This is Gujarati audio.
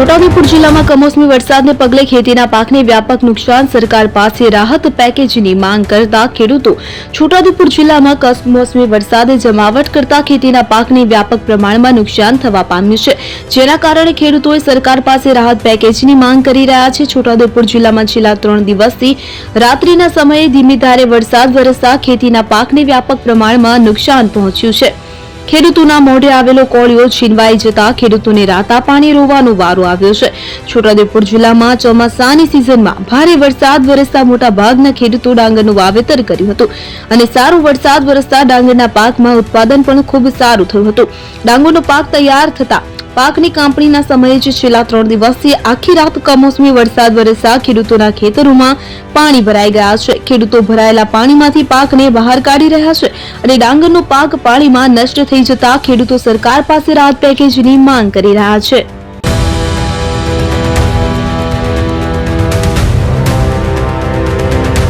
છોટાઉદેપુર જિલ્લામાં કમોસમી વરસાદને પગલે ખેતીના પાકને વ્યાપક નુકસાન, સરકાર પાસે રાહત પેકેજની માંગ કરતા ખેડૂતો છોટાઉદેપુર જિલ્લામાં કમોસમી વરસાદે જમાવટ કરતા ખેતીના પાકને વ્યાપક પ્રમાણમાં નુકસાન થવા પામ્યું છે. જેના કારણે ખેડૂતોએ સરકાર પાસે રાહત પેકેજની માંગ કરી રહ્યા છે. છોટાઉદેપુર જિલ્લામાં છેલ્લા ત્રણ દિવસથી રાત્રિના સમયે ધીમી ધારે વરસાદ વરસતા ખેતીના પાકને વ્યાપક પ્રમાણમાં નુકસાન પહોંચ્યું છે. ખેડૂતોના મોઢે આવેલો કોળિયો છીનવાઈ જતા ખેડૂતોને રાતા પાણી રોવાનો વારો આવ્યો છે. છોટાઉદેપુર જિલ્લામાં ચોમાસાની સિઝનમાં ભારે વરસાદ વરસતા મોટા ભાગના ખેડૂતો ડાંગરનું વાવેતર કર્યું હતું અને સારો વરસાદ વરસતા ડાંગરના પાકમાં ઉત્પાદન પણ ખૂબ સારું થયું હતું. ડાંગરનો પાક તૈયાર થતા પાકની કાપણીના સમયે જ છેલ્લા ત્રણ દિવસથી આખી રાત કમોસમી વરસાદ વરસતા ખેડૂતોના ખેતરોમાં પાણી ભરાઈ ગયા છે. ખેડૂતો ભરાયેલા પાણીમાંથી પાકને બહાર કાઢી રહ્યા છે અને ડાંગરનો પાક પાણીમાં નષ્ટ થઈ જતા ખેડૂતો સરકાર પાસે રાહત પેકેજની માંગ કરી રહ્યા છે.